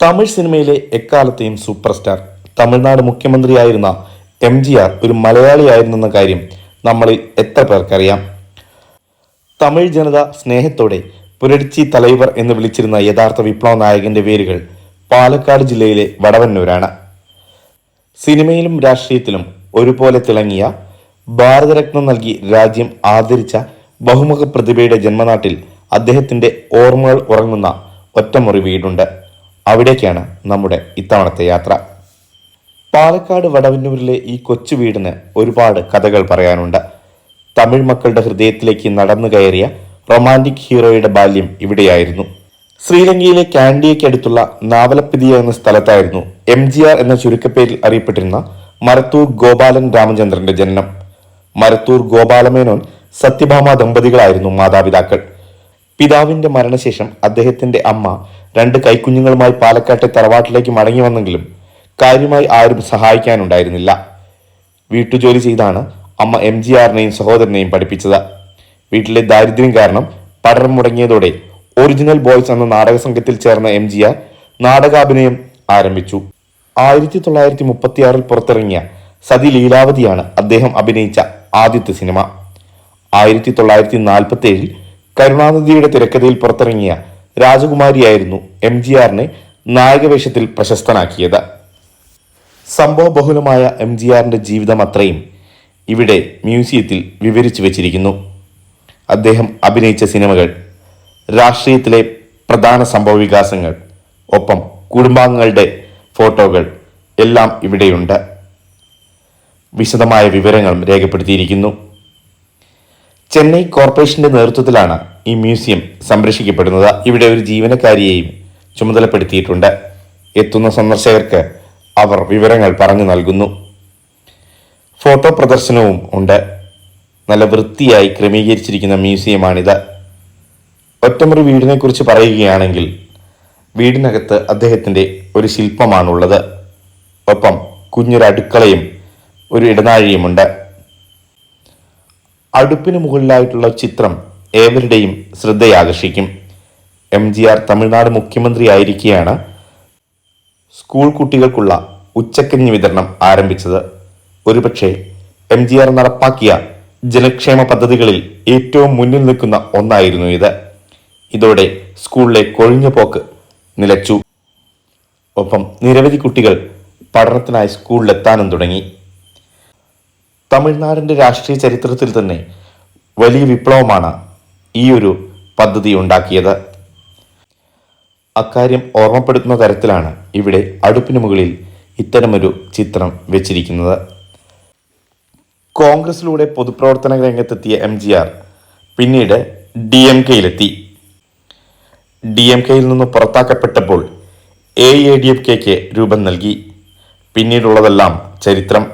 തമിഴ് സിനിമയിലെ എക്കാലത്തെയും super star Tamil Nadu മുഖ്യമന്ത്രിയായിരുന്ന എം ജി ആർ ഒരു മലയാളിയായിരുന്നെന്ന കാര്യം നമ്മളിൽ എത്ര പേർക്കറിയാം. തമിഴ് ജനത സ്നേഹത്തോടെ പുരടിച്ചി തലൈവർ എന്ന് വിളിച്ചിരുന്ന യഥാർത്ഥ വിപ്ലവ നായകന്റെ വേരുകൾ പാലക്കാട് ജില്ലയിലെ വടവന്നൂരാണ്. സിനിമയിലും രാഷ്ട്രീയത്തിലും ഒരുപോലെ തിളങ്ങിയ ഭാരതരത്നം നൽകി രാജ്യം ആദരിച്ച ബഹുമുഖ പ്രതിഭയുടെ ജന്മനാട്ടിൽ അദ്ദേഹത്തിന്റെ ഓർമ്മകൾ ഉറങ്ങുന്ന ഒറ്റമുറി വീടുണ്ട്. അവിടേക്കാണ് നമ്മുടെ ഇത്തവണത്തെ യാത്ര. പാലക്കാട് വടവന്നൂരിലെ ഈ കൊച്ചു വീടിന് ഒരുപാട് കഥകൾ പറയാനുണ്ട്. തമിഴ് മക്കളുടെ ഹൃദയത്തിലേക്ക് നടന്നു കയറിയ റൊമാന്റിക് ഹീറോയുടെ ബാല്യം ഇവിടെയായിരുന്നു. ശ്രീലങ്കയിലെ കാൻഡിയയ്ക്കടുത്തുള്ള നാവലപ്പിതിയ എന്ന സ്ഥലത്തായിരുന്നു എം ജി ആർ എന്ന ചുരുക്കപ്പേരിൽ അറിയപ്പെട്ടിരുന്ന മരത്തൂർ ഗോപാലൻ രാമചന്ദ്രന്റെ ജനനം. മരത്തൂർ ഗോപാലമേനോൻ സത്യഭാമ ദമ്പതികളായിരുന്നു മാതാപിതാക്കൾ. പിതാവിന്റെ മരണശേഷം അദ്ദേഹത്തിന്റെ അമ്മ രണ്ട് കൈക്കുഞ്ഞുങ്ങളുമായി പാലക്കാട്ടെ തറവാട്ടിലേക്ക് മടങ്ങി വന്നെങ്കിലും കാര്യമായി ആരും സഹായിക്കാനുണ്ടായിരുന്നില്ല. വീട്ടുജോലി ചെയ്താണ് അമ്മ എം ജി ആറിനെയും സഹോദരനെയും പഠിപ്പിച്ചത്. വീട്ടിലെ ദാരിദ്ര്യം കാരണം പഠനം മുടങ്ങിയതോടെ ഒറിജിനൽ ബോയ്സ് എന്ന നാടക സംഘത്തിൽ ചേർന്ന എം ജി ആർ നാടകാഭിനയം ആരംഭിച്ചു. ആയിരത്തി തൊള്ളായിരത്തി മുപ്പത്തിയാറിൽ പുറത്തിറങ്ങിയ സതി ലീലാവതിയാണ് അദ്ദേഹം അഭിനയിച്ച ആദ്യത്തെ സിനിമ. ആയിരത്തി തൊള്ളായിരത്തി നാൽപ്പത്തി ഏഴിൽ കരുണാനിധിയുടെ തിരക്കഥയിൽ പുറത്തിറങ്ങിയ രാജകുമാരിയായിരുന്നു എം ജി ആറിനെ നായകവേഷത്തിൽ പ്രശസ്തനാക്കിയത്. സംഭവ ബഹുലമായ എം ജി ആറിന്റെ ജീവിതം അത്രയും ഇവിടെ മ്യൂസിയത്തിൽ വിവരിച്ചു വച്ചിരിക്കുന്നു. അദ്ദേഹം അഭിനയിച്ച സിനിമകൾ രാഷ്ട്രീയത്തിലെ പ്രധാന സംഭവ വികാസങ്ങൾ ഒപ്പം കുടുംബാംഗങ്ങളുടെ ഫോട്ടോകൾ എല്ലാം ഇവിടെയുണ്ട്. വിശദമായ വിവരങ്ങളും രേഖപ്പെടുത്തിയിരിക്കുന്നു. ചെന്നൈ കോർപ്പറേഷന്റെ നേതൃത്വത്തിലാണ് ഈ മ്യൂസിയം സംരക്ഷിക്കപ്പെടുന്നത്. ഇവിടെ ഒരു ജീവനക്കാരിയെയും ചുമതലപ്പെടുത്തിയിട്ടുണ്ട്. എത്തുന്ന സന്ദർശകർക്ക് അവർ വിവരങ്ങൾ പറഞ്ഞു നൽകുന്നു. ഫോട്ടോ പ്രദർശനവും ഉണ്ട്. നല്ല വൃത്തിയായി ക്രമീകരിച്ചിരിക്കുന്ന മ്യൂസിയമാണിത്. ഒറ്റമുറി വീടിനെ കുറിച്ച് പറയുകയാണെങ്കിൽ വീടിനകത്ത് അദ്ദേഹത്തിന്റെ ഒരു ശില്പമാണുള്ളത്. ഒപ്പം കുഞ്ഞൊരു അടുക്കളയും ഒരു ഇടനാഴിയുമുണ്ട്. അടുപ്പിന് മുകളിലായിട്ടുള്ള ചിത്രം ഏവരുടെയും ശ്രദ്ധയാകർഷിക്കും. എം ജി ആർ തമിഴ്നാട് മുഖ്യമന്ത്രി ആയിരിക്കെയാണ് സ്കൂൾ കുട്ടികൾക്കുള്ള ഉച്ചക്കഞ്ഞി വിതരണം ആരംഭിച്ചത്. ഒരുപക്ഷെ എം ജി ആർ നടപ്പാക്കിയ ജനക്ഷേമ പദ്ധതികളിൽ ഏറ്റവും മുന്നിൽ നിൽക്കുന്ന ഒന്നായിരുന്നു ഇത്. ഇതോടെ സ്കൂളിലെ കൊഴിഞ്ഞ പോക്ക് നിലച്ചു. ഒപ്പം നിരവധി കുട്ടികൾ പഠനത്തിനായി സ്കൂളിലെത്താനും തുടങ്ങി. തമിഴ്നാടിന്റെ രാഷ്ട്രീയ ചരിത്രത്തിൽ തന്നെ വലിയ വിപ്ലവമാണ് ഈ ഒരു പദ്ധതി ഉണ്ടാക്കിയത്. അക്കാര്യം ഓർമ്മപ്പെടുത്തുന്ന തരത്തിലാണ് ഇവിടെ അടുപ്പിന് മുകളിൽ ഇത്തരമൊരു ചിത്രം വെച്ചിരിക്കുന്നത്. കോൺഗ്രസിലൂടെ പൊതുപ്രവർത്തന രംഗത്തെത്തിയ എം ജി ആർ പിന്നീട് ഡി എം കെയിലെത്തി ഡി എം കെയിൽ നിന്ന് പുറത്താക്കപ്പെട്ടപ്പോൾ എ എ ഡി എം കെക്ക് രൂപം നൽകി. പിന്നീടുള്ളതെല്ലാം ചരിത്രം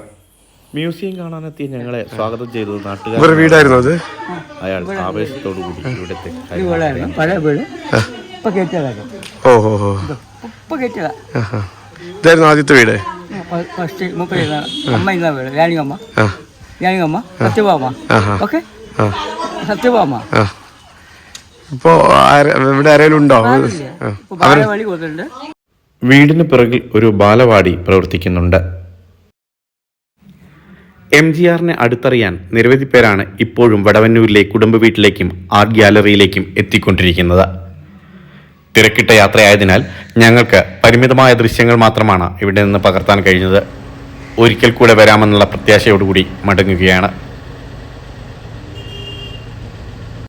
മ്യൂസിയം കാണാനെത്തിയ ഞങ്ങളെ സ്വാഗതം ചെയ്തത് നാട്ടുകാർ വീടായിരുന്നു അത്? അയാൾ ആവേശത്തോടു കൂടി ഇവിടുത്തെ ഇതായിരുന്നു ആദ്യത്തെ വീട്? ഫസ്റ്റ് അമ്മ ഇന്ന വീട്? സത്യഭാമ. ഓക്കെ. സത്യഭാമ? ഇപ്പോ ആര- ഇവിടെ ആരെങ്കിലും ഉണ്ടോ? വീടിന് പിറകിൽ ഒരു ബാലവാടി പ്രവർത്തിക്കുന്നുണ്ട്. എം ജി ആറിനെ അടുത്തറിയാൻ നിരവധി പേരാണ് ഇപ്പോഴും വടവന്നൂരിലെ കുടുംബ വീട്ടിലേക്കും ആർട്ട് ഗ്യാലറിയിലേക്കും എത്തിക്കൊണ്ടിരിക്കുന്നത്. തിരക്കിട്ട യാത്രയായതിനാൽ ഞങ്ങൾക്ക് പരിമിതമായ ദൃശ്യങ്ങൾ മാത്രമാണ് ഇവിടെ നിന്ന് പകർത്താൻ കഴിഞ്ഞത്. ഒരിക്കൽ കൂടെ വരാമെന്നുള്ള പ്രത്യാശയോടുകൂടി മടങ്ങുകയാണ്.